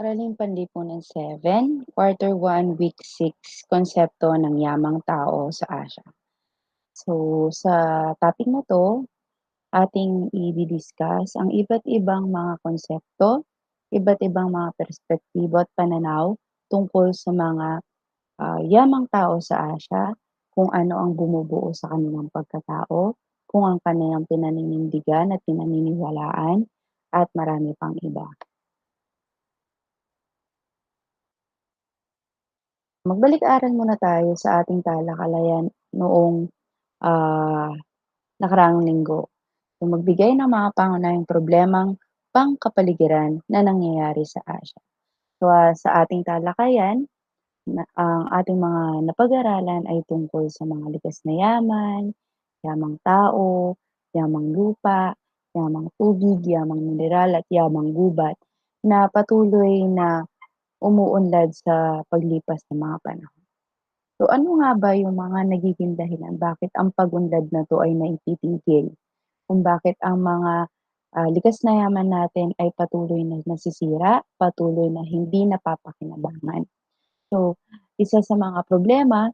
Aralin Panlipunan 7, Quarter 1, Week 6, Konsepto ng Yamang Tao sa Asya. So, sa topic na 'to, ating i-di-discuss ang iba't ibang mga konsepto, iba't ibang mga perspektibo at pananaw tungkol sa mga, ah, yamang tao sa Asya, kung ano ang bumubuo sa kanilang pagkatao, kung ang kanilang pinaninindigan at pinaniniwalaan, at marami pang iba. Magbalik-aral muna tayo sa ating talakalayan noong, ah, nakaraang linggo. So, magbigay ng mga pangunahing problemang pangkapaligiran na nangyayari sa Asya. So, ah, sa ating talakayan, na ang ating mga napag-aralan ay tungkol sa mga likas na yaman, yamang tao, yamang lupa, yamang tubig, yamang mineral at yamang gubat na patuloy na umuunlad sa paglipas ng mga panahon. So, ano nga ba yung mga nagiging dahilan bakit ang pag-unlad na 'to ay naititigil? Kung bakit ang mga, ah, likas na yaman natin ay patuloy na nasisira, patuloy na hindi napapakinabangan. So, isa sa mga problema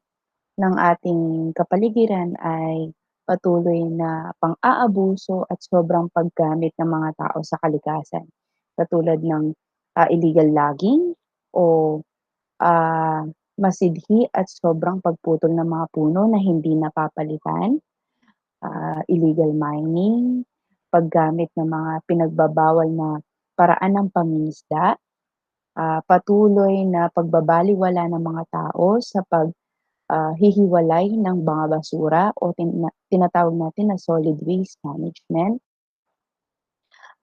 ng ating kapaligiran ay patuloy na pang-aabuso at sobrang paggamit ng mga tao sa kalikasan. Katulad ng, ah, illegal logging o, ah, masidhi at sobrang pagputol ng mga puno na hindi napapalitan, ah, illegal mining, paggamit ng mga pinagbabawal na paraan ng pangingisda, ah, patuloy na pagbabalewala ng mga tao sa pag, ah, ng mga basura o tina tinatawag natin na solid waste management.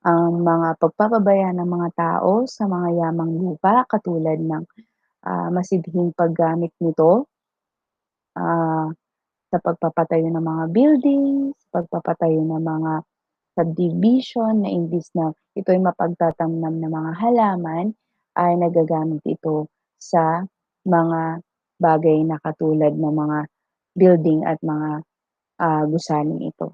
Ang mga pagpapabaya ng mga tao sa mga yamang lupa katulad ng, ah, masidhing paggamit nito, ah, sa pagpapatayo ng mga buildings, pagpapatayo ng mga subdivision na imbis na ito'y mapagtatamnan ng mga halaman, ay nagagamit ito sa mga bagay na katulad ng mga building at mga, ah, gusaling ito.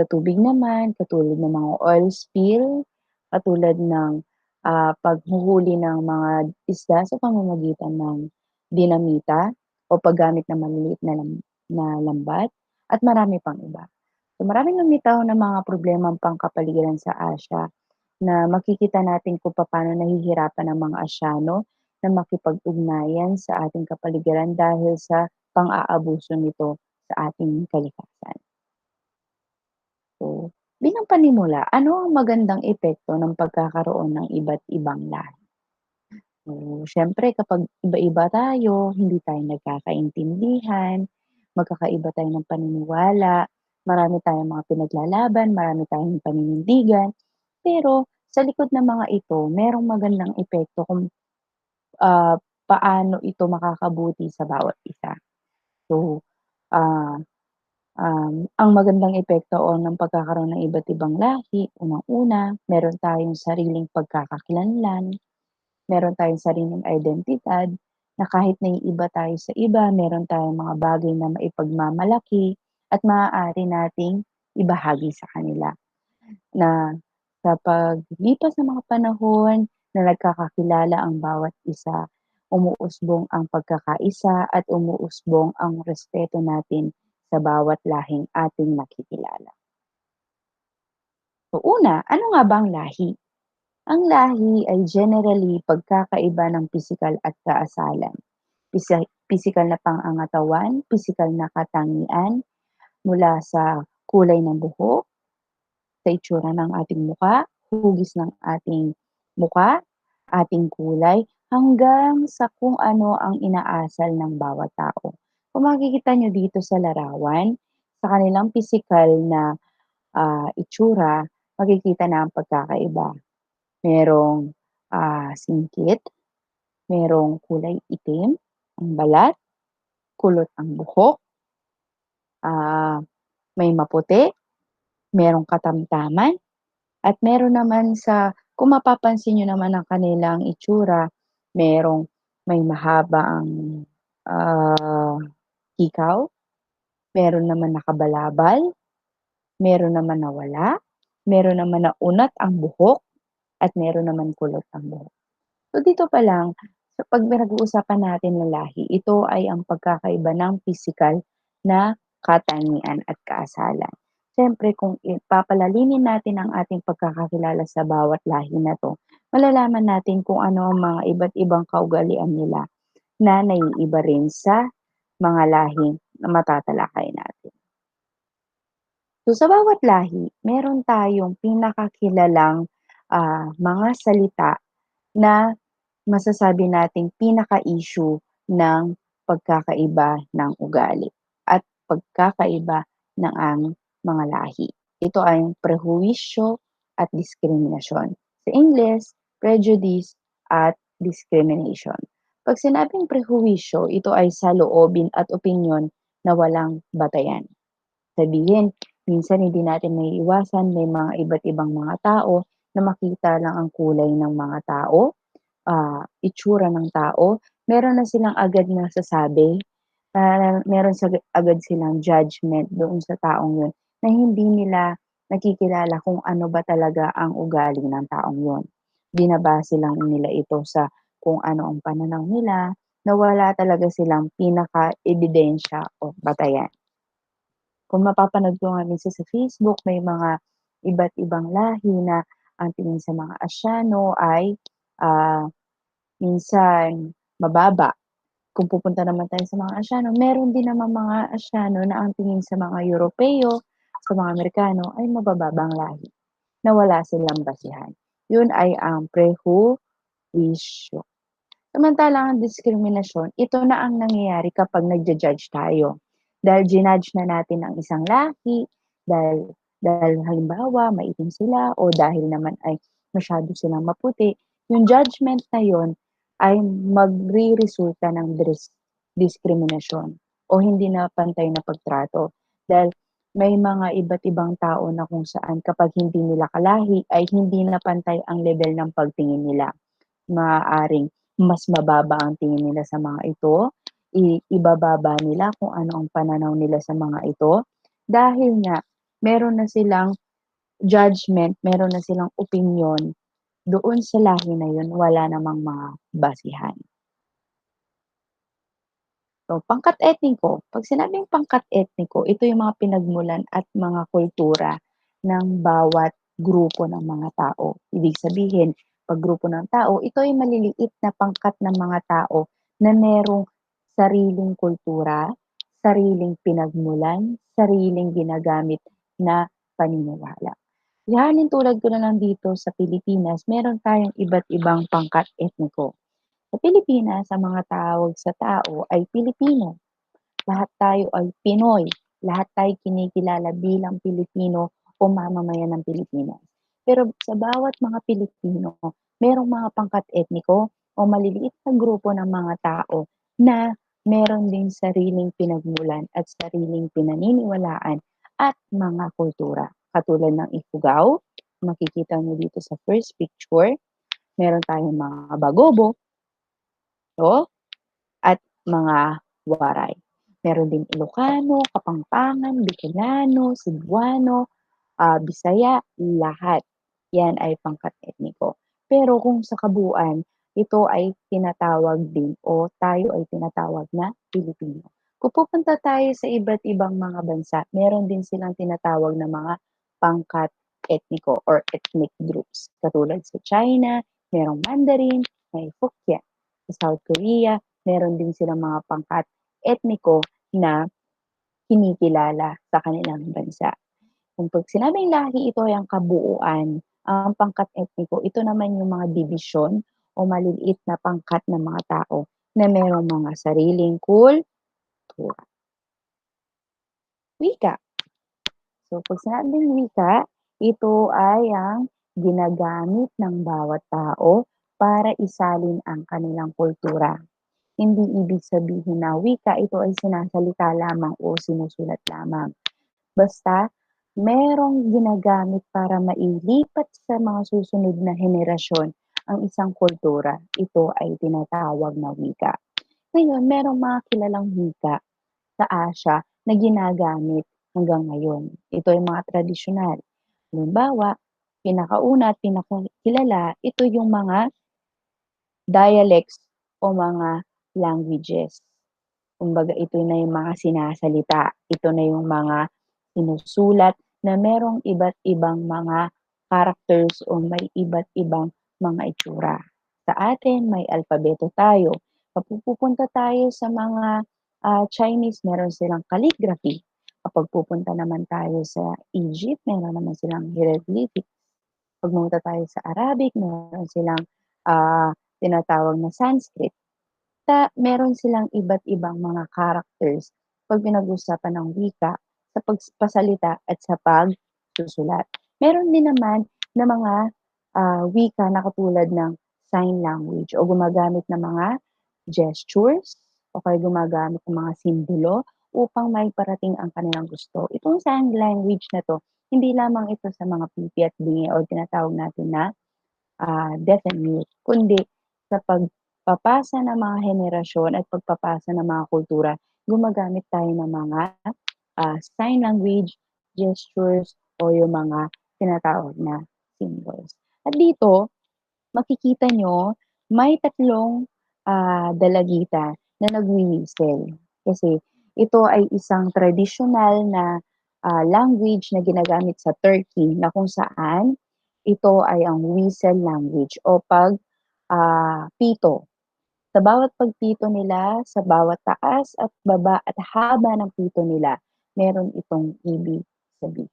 Sa tubig naman, katulad ng mga oil spill, katulad ng, ah, paghuhuli ng mga isda sa pamamagitan ng dinamita o paggamit ng maliliit na lam na lambat, at marami pang iba. So, maraming lumitaw na mga problemang pangkapaligiran sa Asya na makikita natin kung papaano nahihirapan ang mga Asyano na makipag-ugnayan sa ating kapaligiran dahil sa pang-aabuso nito sa ating kalikasan. So, bilang panimula, ano ang magandang epekto ng pagkakaroon ng iba't ibang lahi? So, siyempre kapag iba-iba tayo, hindi tayo nagkakaintindihan, magkakaiba tayo ng paniniwala, marami tayong mga pinaglalaban, marami tayong paninindigan, pero sa likod ng mga ito merong magandang epekto kung, ah, paano ito makakabuti sa bawat isa. So, ah, um, ang magandang epekto o ng pagkakaroon ng iba't ibang lahi, unang-una, meron tayong sariling pagkakakilanlan, meron tayong sariling identidad, na kahit naiiba tayo sa iba, meron tayong mga bagay na maipagmamalaki at maaari nating ibahagi sa kanila. Na sa paglipas ng mga panahon na nagkakakilala ang bawat isa, umuusbong ang pagkakaisa at umuusbong ang respeto natin sa bawat lahing ating nakikilala. So, una, ano nga ba ang lahi? Ang lahi ay generally pagkakaiba ng pisikal at kaasalan. Pisikal na pangangatawan, pisikal na katangian, mula sa kulay ng buhok, sa itsura ng ating mukha, hugis ng ating mukha, ating kulay, hanggang sa kung ano ang inaasal ng bawat tao. Kung makikita niyo dito sa larawan, sa kanilang pisikal na, ah, itsura, makikita na ang pagkakaiba. Merong, ah, singkit, merong kulay itim ang balat, kulot ang buhok, ah, may maputi, merong katamtaman, at meron naman sa kung mapapansin niyo naman ang kanilang itsura, merong may mahaba ang, ah, hikaw, meron naman nakabalabal, meron naman na wala, meron naman na unat ang buhok, at meron naman kulot ang buhok. So dito pa lang, sa 'pag pinag-uusapan natin na lahi, ito ay ang pagkakaiba ng pisikal na katangian at kaasalan. Siyempre kung i papalalimin natin ang ating pagkakakilala sa bawat lahi na 'to, malalaman natin kung ano ang mga iba't ibang kaugalian nila na naiiba rin sa mga lahi na matatalakay natin. So sa bawat lahi, meron tayong pinakakilalang, ah, mga salita na masasabi nating pinaka-issue ng pagkakaiba ng ugali at pagkakaiba ng ang mga lahi. Ito ay prehuwisyo at diskriminasyon. Sa Ingles, prejudice at discrimination. 'Pag sinabing prehuwisyo, ito ay saloobin at opinyon na walang batayan. Sabihin, minsan hindi natin maiiwasan may mga iba't ibang mga tao na makita lang ang kulay ng mga tao, ah, itsura ng tao, meron na silang agad nasasabi, ah, meron sa agad silang judgment doon sa taong yun na hindi nila nakikilala kung ano ba talaga ang ugali ng taong yun. Binabase lang nila ito sa kung ano ang pananaw nila, na wala talaga silang pinaka-ebidensya o batayan. Kung mapapanood ko nga minsan sa Facebook may mga iba't ibang lahi na ang tingin sa mga Asyano ay, ah, minsan mababa. Kung pupunta naman tayo sa mga Asyano, meron din namang mga Asyano na ang tingin sa mga Europeo, sa mga Amerikano ay mabababang lahi, na wala silang basehan. Yun ay ang prehuwisyo. Samantalang ang diskriminasyon, ito na ang nangyayari kapag nagja-judge tayo. Dahil jinudge na natin ang isang lahi, dahil dahil halimbawa maitim sila o dahil naman ay masyado silang maputi, yung judgment na yun ay magreresulta ng dris diskriminasyon o hindi na pantay na pagtrato. Dahil may mga iba't ibang tao na kung saan kapag hindi nila kalahi ay hindi na pantay ang lebel ng pagtingin nila. Maaaring mas mababa ang tingin nila sa mga ito, i ibababa nila kung ano ang pananaw nila sa mga ito, dahil nga meron na silang judgment, meron na silang opinyon doon sa lahi na yun, wala namang mga basehan. So, pangkat etniko, 'pag sinabing pangkat etniko, ito yung mga pinagmulan at mga kultura ng bawat grupo ng mga tao. Ibig sabihin, 'pag grupo ng tao, ito ay maliliit na pangkat ng mga tao na merong sariling kultura, sariling pinagmulan, sariling ginagamit na paniniwala. Ihalintulad ko na lang dito sa Pilipinas, meron tayong iba't ibang pangkat etniko. Sa Pilipinas, ang mga tawag sa tao ay Pilipino. Lahat tayo ay Pinoy. Lahat tayo kinikilala bilang Pilipino o mamamayan ng Pilipinas. Pero sa bawat mga Pilipino, merong mga pangkat etniko o maliliit na grupo ng mga tao na meron ding sariling pinagmulan at sariling pinaniniwalaan at mga kultura. Katulad ng Ifugao, makikita niyo dito sa first picture, meron tayong mga Bagobo, o at mga Waray. Meron ding Ilocano, Kapampangan, Bicolano, Cebuano, ah, Bisaya, lahat. Yan ay pangkat etniko. Pero kung sa kabuuan, ito ay tinatawag din o tayo ay tinatawag na Pilipino. Kung pupunta tayo sa iba't ibang mga bansa, meron din silang tinatawag na mga pangkat etniko or ethnic groups. Katulad sa China, merong Mandarin, may Hokkien. Sa South Korea, meron din silang mga pangkat etniko na kinikilala sa kanilang bansa. Kung 'pag sinabing lahi, ito ay ang kabuuan. Ang pangkat etniko, ito naman yung mga dibisyon o maliliit na pangkat ng mga tao na merong mga sariling kultura. Wika. So 'pag sinabing wika, ito ay ang ginagamit ng bawat tao para isalin ang kanilang kultura. Hindi ibig sabihin na wika ito ay sinasalita lamang o sinusulat lamang. Basta merong ginagamit para mailipat sa mga susunod na henerasyon ang isang kultura, ito ay tinatawag na wika. Ngayon, merong mga kilalang wika sa Asia na ginagamit hanggang ngayon. Ito ay mga tradisyonal. Halimbawa, pinakauna at pinakakilala, ito yung mga dialects o mga languages. Kumbaga ito na yung mga sinasalita, ito na yung mga sinusulat na merong iba't ibang mga characters o may iba't ibang mga itsura. Sa atin may alpabeto tayo, kapag pupunta tayo sa mga, ah, Chinese meron silang calligraphy, kapag pupunta naman tayo sa Egypt meron naman silang hieroglyphics, 'pag pumunta tayo sa Arabic meron silang, ah, tinatawag na Sanskrit. Ta meron silang iba't ibang mga characters 'pag pinag-uusapan ng wika sa pagsasalita at sa pagsusulat. Meron din naman na mga, ah, wika na katulad ng sign language o gumagamit ng mga gestures o kaya gumagamit ng mga simbolo upang maiparating ang kanilang gusto. Itong sign language na 'to, hindi lamang ito sa mga pipi at bingi o tinatawag natin na, ah, deaf and mute, kundi sa pagpapasa ng mga henerasyon at pagpapasa ng mga kultura, gumagamit tayo ng mga, ah, sign language, gestures o yung mga tinatawag na symbols. At dito, makikita niyo may tatlong, ah, dalagita na nagwi-whistle. Kasi ito ay isang tradisyonal na, ah, language na ginagamit sa Turkey na kung saan ito ay ang whistle language o pag, ah, pito. Sa bawat pagpito nila, sa bawat taas at baba at haba ng pito nila, meron itong ibig sabihin.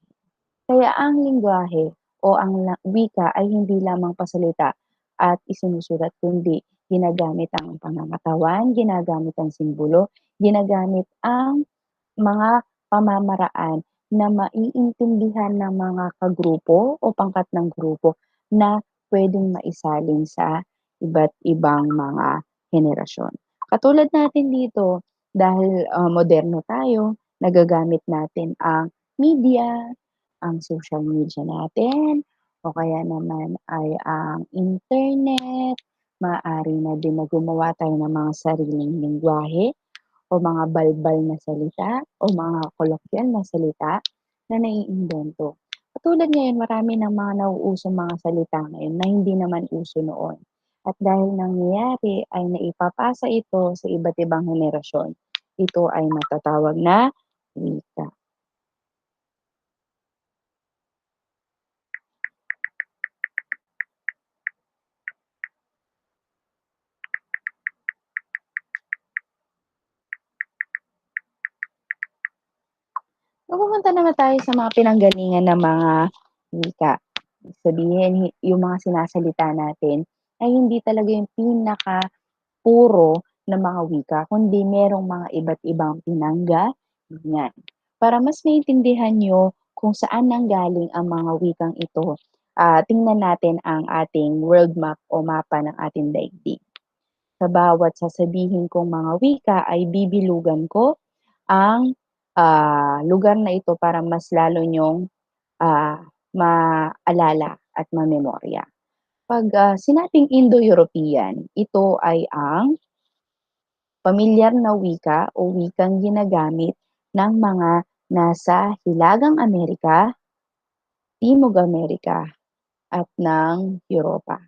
Kaya ang lengguwahe o ang wika ay hindi lamang pasalita at isinusulat kundi ginagamit ang pangangatawan, ginagamit ang simbolo, ginagamit ang mga pamamaraan na maiintindihan ng mga kagrupo o pangkat ng grupo na puwedeng maisalin sa iba't ibang mga henerasyon. Katulad natin dito, dahil, ah, moderno tayo, nagagamit natin ang media, ang social media natin o kaya naman ay ang internet, maaari na din na gumawa tayo ng mga sariling lengguwahe o mga balbal na salita o mga kolokyal na salita na naiimbento. Katulad ngayon marami ng mga nauusong mga salita ngayon na hindi naman uso noon. At dahil nangyayari ay naipapasa ito sa iba't ibang henerasyon, ito ay matatawag na wika. Kung pupunta naman tayo sa mga pinanggalingan ng mga wika, sabihin hi yung mga sinasalita natin ay hindi talaga yung pinaka-puro na mga wika, kundi merong mga iba't ibang pinanggalingan. Para mas maintindihan niyo kung saan nanggaling ang mga wikang ito, ah, tingnan natin ang ating world map o mapa ng ating daigdig. Sa bawat sasabihin kong mga wika ay bibilugan ko ang, ah, lugar na ito para mas lalo niyong, ah, maalala at mamemorya. 'Pag, ah, sinabing Indo-European, ito ay ang pamilyar na wika o wikang ginagamit ng mga nasa Hilagang Amerika, Timog Amerika at ng Europa.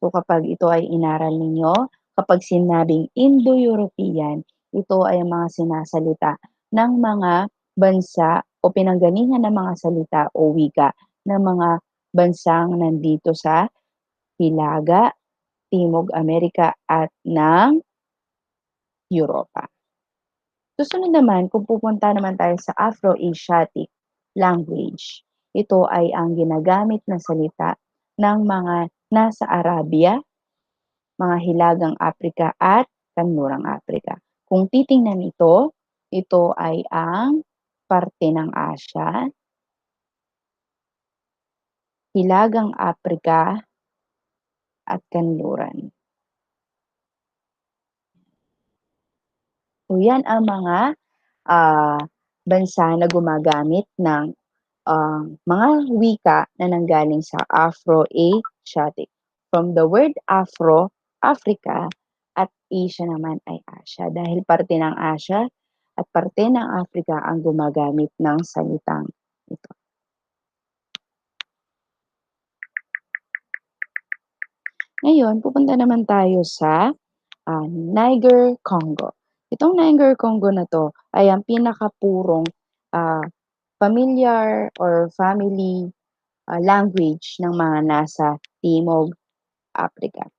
So kapag ito ay inaral ninyo, kapag sinabing Indo-European, ito ay mga sinasalita ng mga bansa o pinanggalingan ng mga salita o wika ng mga bansang nandito sa Hilaga, Timog Amerika at ng Europa. Susunod naman kung pupunta naman tayo sa Afro-Asiatic language, ito ay ang ginagamit na salita ng mga nasa Arabia, mga Hilagang Aprika at Kanlurang Aprika. Kung titingnan ito, ito ay ang parte ng Asya Hilagang Aprika at Kanluran. So yan ang mga, ah, bansa na gumagamit ng, ah, mga wika na nanggaling sa Afro-Asiatic. From the word Afro, Africa at Asia naman ay Asya dahil parte ng Asya at parte ng Africa ang gumagamit ng salitang ito. Ngayon, pupunta naman tayo sa, ah, Niger-Congo. Itong Niger-Congo na 'to ay ang pinakapurong, ah, pamilyar or family, ah, language ng mga nasa Timog Aprika.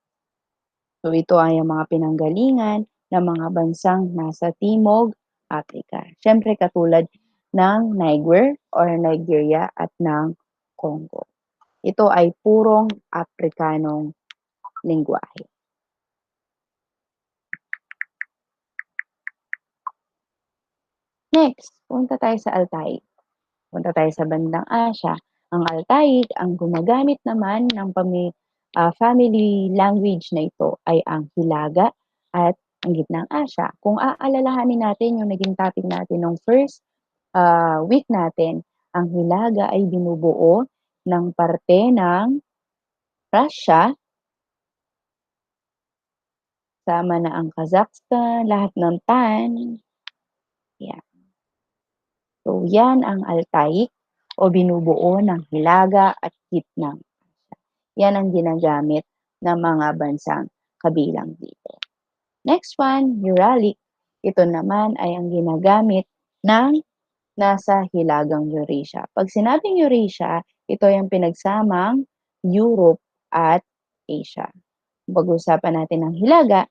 So, ito ay ang mga pinanggalingan ng mga bansang nasa Timog Aprika. Siyempre katulad ng Niger or Nigeria at ng Congo. Ito ay purong Afrikanong lengguwahe. Next, punta tayo sa Altai. Punta tayo sa bandang Asya. Ang Altai, ang gumagamit naman ng pami ah, family language na ito ay ang Hilaga at ang Gitnang Asya. Kung aalalahanin natin yung naging topic natin nung first, ah, week natin, ang Hilaga ay binubuo ng parte ng Russia Kasama na ang Kazakhstan, lahat ng Tan. Yan. So, yan ang Altai o binubuo ng Hilaga at Asya. Yan ang ginagamit ng mga bansang kabilang dito. Next one, Uralic. Ito naman ay ang ginagamit ng nasa Hilagang Eurasia. Pag sinabing Eurasia, ito ay ang pinagsamang Europe at Asia. Pag-usapan natin ang Hilaga,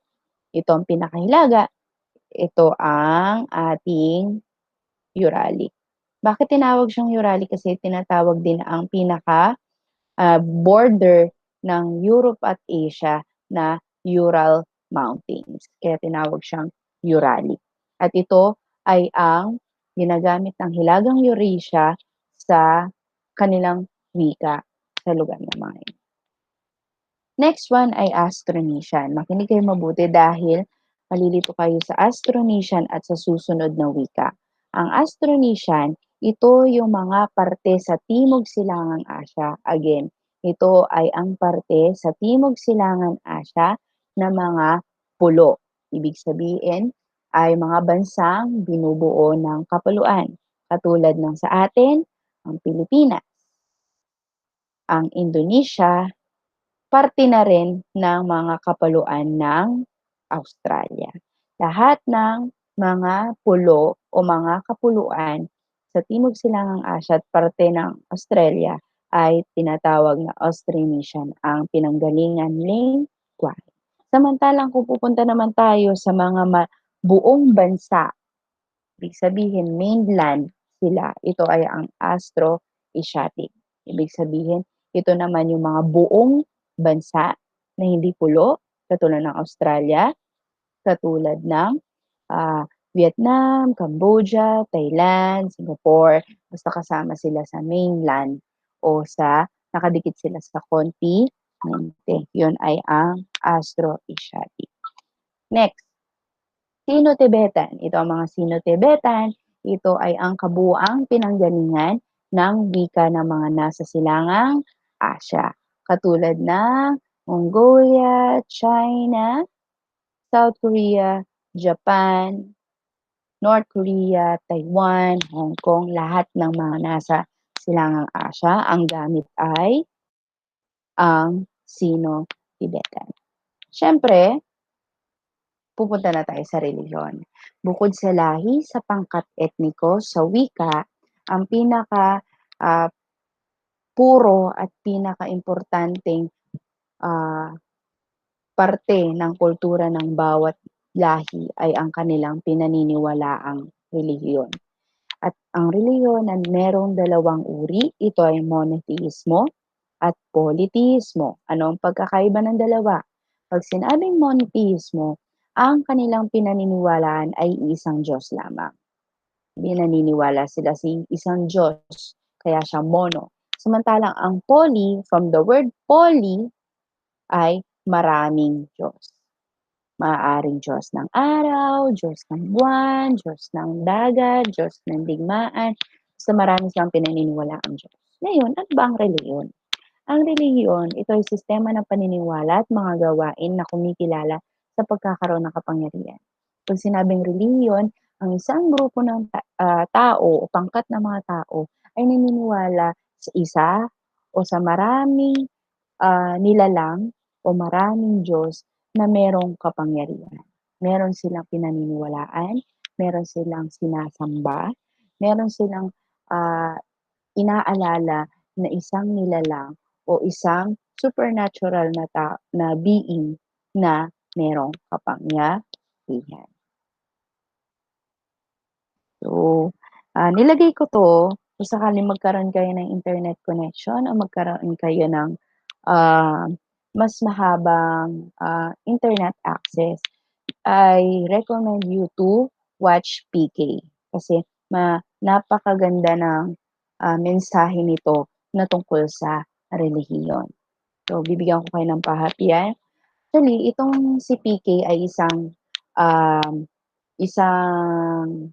ito ang pinakahilaga, ito ang ating Uralic. Bakit tinawag siyang Uralic? Kasi tinatawag din ang pinaka uh, border ng Europe at Asia na Ural Mountains. Kaya tinawag siyang Uralic. At ito ay ang ginagamit ng Hilagang Eurasia sa kanilang wika sa lugar ng mga ito. Next one ay Austronesian. Makinig kayo mabuti dahil malilito kayo sa Austronesian at sa susunod na wika. Ang Austronesian, ito yung mga parte sa Timog Silangang Asya. Again, ito ay ang parte sa Timog Silangan Asya na mga pulo. Ibig sabihin ay mga bansang binubuo ng kapuluan. Katulad ng sa atin, ang Pilipinas, ang Indonesia, parte na rin ng mga kapaluan ng Australia. Lahat ng mga pulo o mga kapuluan sa Timog Silangang Asya at parte ng Australia ay tinatawag na Austronesian ang pinanggalingan lingwahe. Samantalang kung pupunta naman tayo sa mga buong bansa, ibig sabihin mainland sila, ito ay ang Austro-Asiatic. Ibig sabihin, ito naman yung mga buong bansa na hindi pulo, katulad ng Australia, katulad ng uh, Vietnam, Cambodia, Thailand, Singapore, basta kasama sila sa mainland o sa nakadikit sila sa kontinente. Yun ay ang Austro-Asiatic. Next, Sino-Tibetan. Ito ang mga Sino-Tibetan. Ito ay ang kabuang pinanggalingan ng wika ng mga nasa silangang Asya katulad ng Mongolia, China, South Korea, Japan, North Korea, Taiwan, Hong Kong, lahat ng mga nasa silangang Asya, ang gamit ay ang Sino-Tibetan. Siyempre, pupunta na tayo sa reliyon. Bukod sa lahi, sa pangkat etniko, sa wika, ang pinaka uh, puro at pinakaimportanteng uh, parte ng kultura ng bawat lahi ay ang kanilang pinaniniwalaang relihiyon. At ang relihiyon ay merong dalawang uri. Ito ay monotheismo at polytheismo. Ano ang pagkakaiba ng dalawa? Pag sinabing monotheismo, ang kanilang pinaniniwalaan ay isang Diyos lamang. Hindi naniniwala sila sa isang Diyos, kaya siya mono. Samantalang ang poly, from the word poly, ay maraming Diyos. Maaaring Diyos ng araw, Diyos ng buwan, Diyos ng dagat, Diyos ng digmaan. Basta marami silang pinaniniwala ang Diyos. Ngayon, ano ba ang reliyon? Ang reliyon, ito ay sistema ng paniniwala at mga gawain na kumikilala sa pagkakaroon ng kapangyarihan. Pag sinabing reliyon, ang isang grupo ng ta- uh, tao o pangkat ng mga tao ay naniniwala sa isa o sa maraming uh, nilalang o maraming Diyos na merong kapangyarihan. Meron silang pinaniniwalaan, meron silang sinasamba, meron silang ah, inaalala na isang nilalang o isang supernatural na, ta- na being na merong kapangyarihan. So, ah, nilagay ko 'to kung sakaling magkaroon kayo ng internet connection o magkaroon kayo ng, ah, mas mahabang, ah, internet access, I recommend you to watch PK. Kasi ma napakaganda ng, ah, mensahe nito na tungkol sa relihiyon. So, bibigyan ko kayo ng pahapian. Actually, itong si PK ay isang, um, isang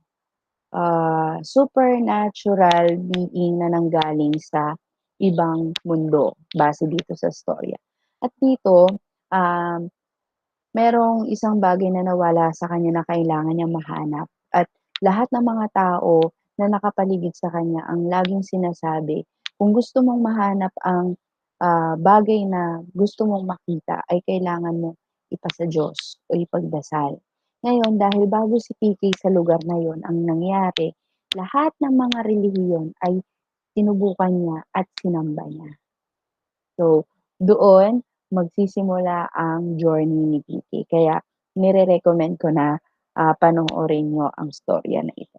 ah, supernatural being na nanggaling sa ibang mundo base dito sa storya. At dito, um, merong isang bagay na nawala sa kanya na kailangan niyang mahanap. At lahat ng mga tao na nakapaligid sa kanya ang laging sinasabi, kung gusto mong mahanap ang ah, bagay na gusto mong makita ay kailangan mo ipasa Diyos o ipagdasal. Ngayon, dahil bago si PK sa lugar na yon ang nangyari, lahat ng mga relihiyon ay sinubukan niya at sinamba niya. So, doon magsisimula ang journey ni PK. Kaya, nire-recommend ko na uh, panoorin nyo ang storya na ito.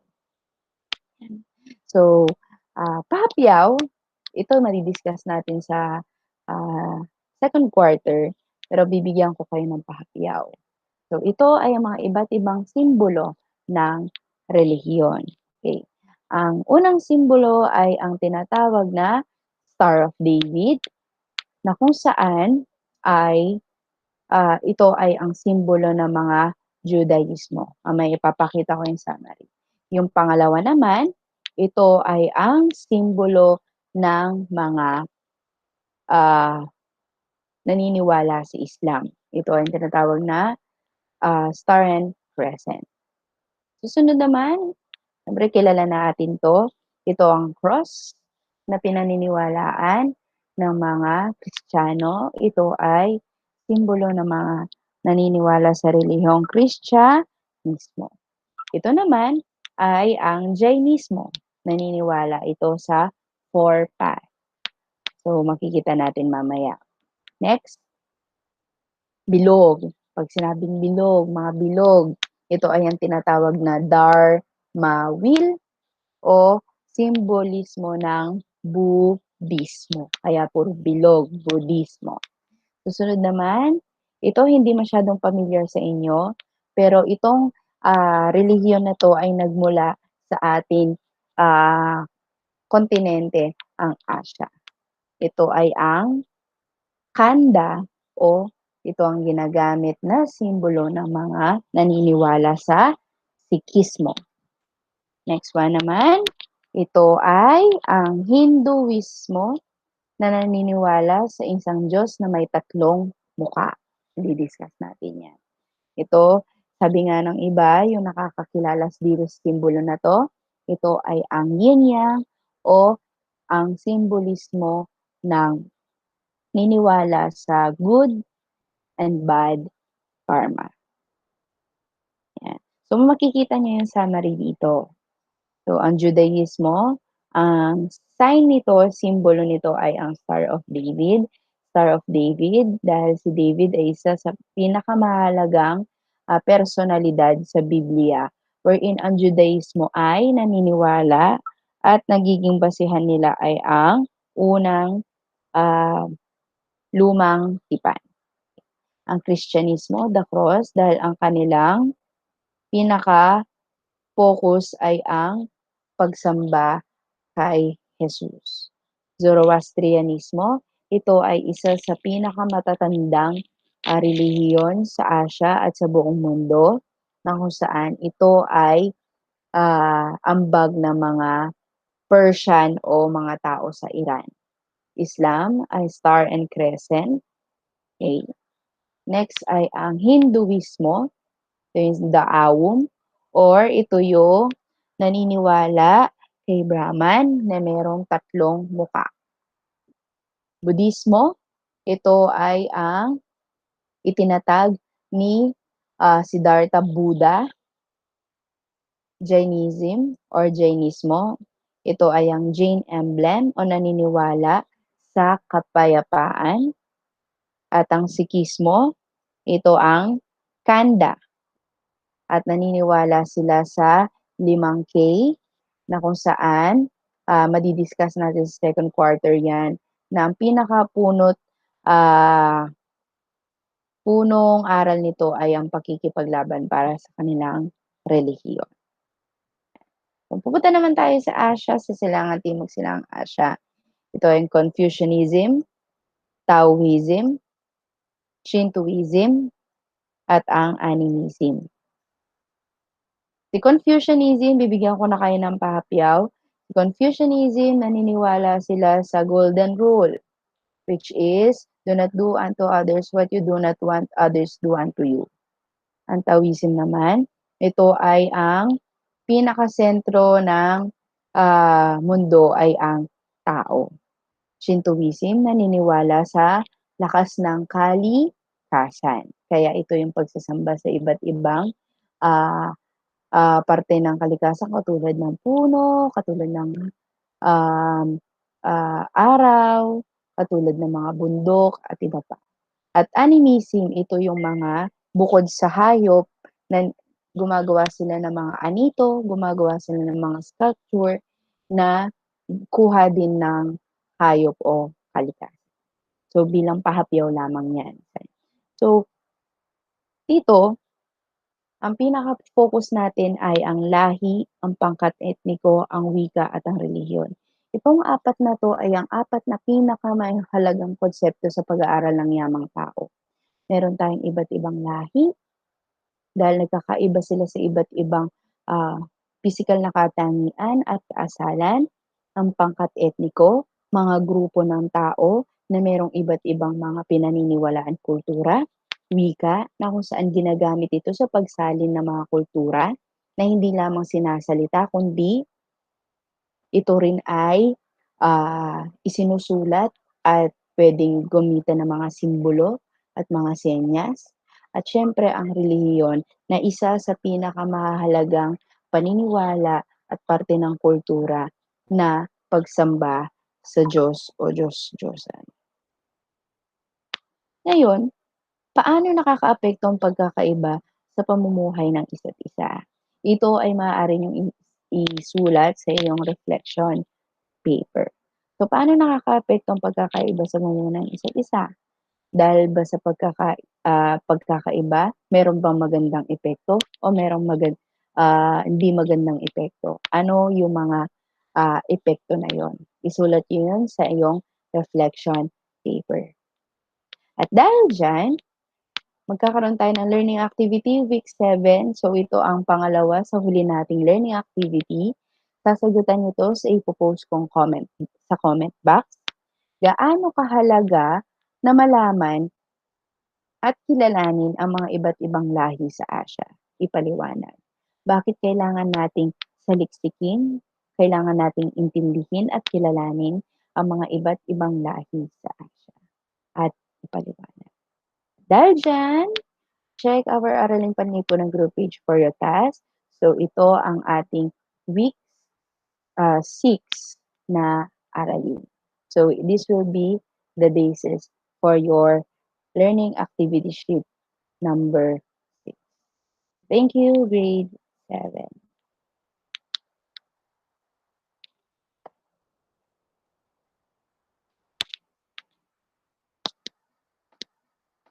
So, uh, pahapyaw, ito madi-discuss natin sa uh, second quarter, pero bibigyan ko kayo ng pahapyaw. So, ito ay ang mga iba't ibang simbolo ng relihiyon. Okay. Ang unang simbolo ay ang tinatawag na Star of David, na kung saan ay uh, ito ay ang simbolo ng mga Judaismo. May ipapakita ko yung summary. Yung pangalawa naman, ito ay ang simbolo ng mga uh, naniniwala sa Islam. Ito ay tinatawag na uh, star and crescent. Susunod naman, siyempre kilala natin to. Ito ang cross na pinaniniwalaan ng mga Kristiyano. Ito ay simbolo ng mga naniniwala sa relihiyong Kristyanismo. Ito naman ay ang Jainismo. Naniniwala ito sa four path. So, makikita natin mamaya. Next, bilog. Pag sinabing bilog, mga bilog, ito ay ang tinatawag na Dharma wheel o simbolismo ng Budismo. Kaya puro bilog, Budismo. Susunod naman, ito hindi masyadong familiar sa inyo, pero itong uh, relihiyon na to ay nagmula sa ating uh, kontinente, ang Asia. Ito ay ang Kanda o ito ang ginagamit na simbolo ng mga naniniwala sa Sikhismo. Next one naman, ito ay ang Hinduismo na naniniwala sa isang Diyos na may tatlong muka. Di-discuss natin yan. Ito, sabi nga ng iba, yung nakakakilala sa simbolo na to, ito ay ang yin-yang o ang simbolismo ng niniwala sa good and bad karma. Yan. So, makikita niyo yung summary dito. So, ang Judaismo, ang sign nito, simbolo nito ay ang Star of David. Star of David dahil si David ay isa sa pinakamahalagang uh, personalidad sa Biblia wherein ang Judaismo ay naniniwala at nagiging basihan nila ay ang unang uh, lumang tipan ang Kristyanismo, the cross, dahil ang kanilang pinaka-focus ay ang pagsamba kay Jesus. Zoroastrianismo, ito ay isa sa pinakamatatandang uh, relihiyon sa Asia at sa buong mundo na kung saan ito ay uh, ambag ng mga Persian o mga tao sa Iran. Islam ay Star and Crescent. Okay. Next ay ang Hinduismo, ito yung Daawum, or ito yung naniniwala kay Brahman na mayroong tatlong muka. Budismo, ito ay ang itinatag ni, ah, Siddhartha Buddha Jainism or Jainismo. Ito ay ang Jain emblem o naniniwala sa kapayapaan. At ang Sikhismo, ito ang Kanda. At naniniwala sila sa limang K na kung saan, ah, madi-discuss natin sa second quarter 'yan, na ang pinakapunot, ah punong aral nito ay ang pakikipaglaban para sa kanilang relihiyon. Kung pupunta naman tayo sa Asia, sa Silangang Timog Silangang Asya, ito ay Confucianism, Taoism, Shintoism, at ang Animism. Si Confucianism, bibigyan ko na kayo ng pahapyaw. Si Confucianism, naniniwala sila sa golden rule, which is, do not do unto others what you do not want others do unto you. Ang Taoism naman, ito ay ang pinakasentro ng, ah, mundo ay ang tao. Shintoism, naniniwala sa lakas ng kalikasan. Kaya ito yung pagsasamba sa iba't ibang, ah, ah, parte ng kalikasan katulad ng puno, katulad ng, um, ah, araw, katulad ng mga bundok at iba pa. At Animism, ito yung mga bukod sa hayop na gumagawa sila ng mga anito, gumagawa sila ng mga sculpture na kuha din ng hayop o kalikasan. So, bilang pahapyaw lamang 'yan. So dito, ang pinaka-focus natin ay ang lahi, ang pangkat etniko, ang wika at ang relihiyon. Itong apat na 'to ay ang apat na pinakamahalagang konsepto sa pag-aaral ng yamang tao. Meron tayong iba't ibang lahi, dahil nagkakaiba sila sa iba't ibang, ah, pisikal na katangian at kaasalan. Ang pangkat etniko, mga grupo ng tao na merong iba't ibang mga pinaniniwalaan kultura. Wika, na kung saan ginagamit ito sa pagsalin ng mga kultura, na hindi lamang sinasalita kundi ito rin ay, ah, isinusulat at puwedeng gamitan ng mga simbolo at mga senyas. At siyempre ang relihiyon na isa sa pinakamahahalagang paniniwala at parte ng kultura na pagsamba sa Diyos o Diyos-Diyosan. Ngayon, paano nakakaapekto ang pagkakaiba sa pamumuhay ng isa't isa? Ito ay maaari niyong isulat sa iyong reflection paper. So, paano nakakaapekto ang pagkakaiba sa pamumuhay ng isa't isa? Dahil ba sa pagkaka ah, pagkakaiba, meron bang magandang epekto o merong magan ah, hindi magandang epekto? Ano yung mga, ah, epekto na yun? Isulat yun sa iyong reflection paper. At dahil diyan, magkakaroon tayo ng learning activity week 7. So, ito ang pangalawa sa huli nating learning activity. Sasagutan niyo 'to sa ipo-post kong comment sa comment box. Gaano kahalaga na malaman at kilalanin ang mga iba't ibang lahi sa Asya? Ipaliwanag. Bakit kailangan nating saliksikin, kailangan nating intindihin at kilalanin ang mga iba't ibang lahi sa Asya? At ipaliwanag. Dahil diyan, check our Araling Panlipunan group page for your task. So, ito ang ating week, ah, 6 na aralin. So, this will be the basis for your learning activity sheet number 6. Thank you, grade 7.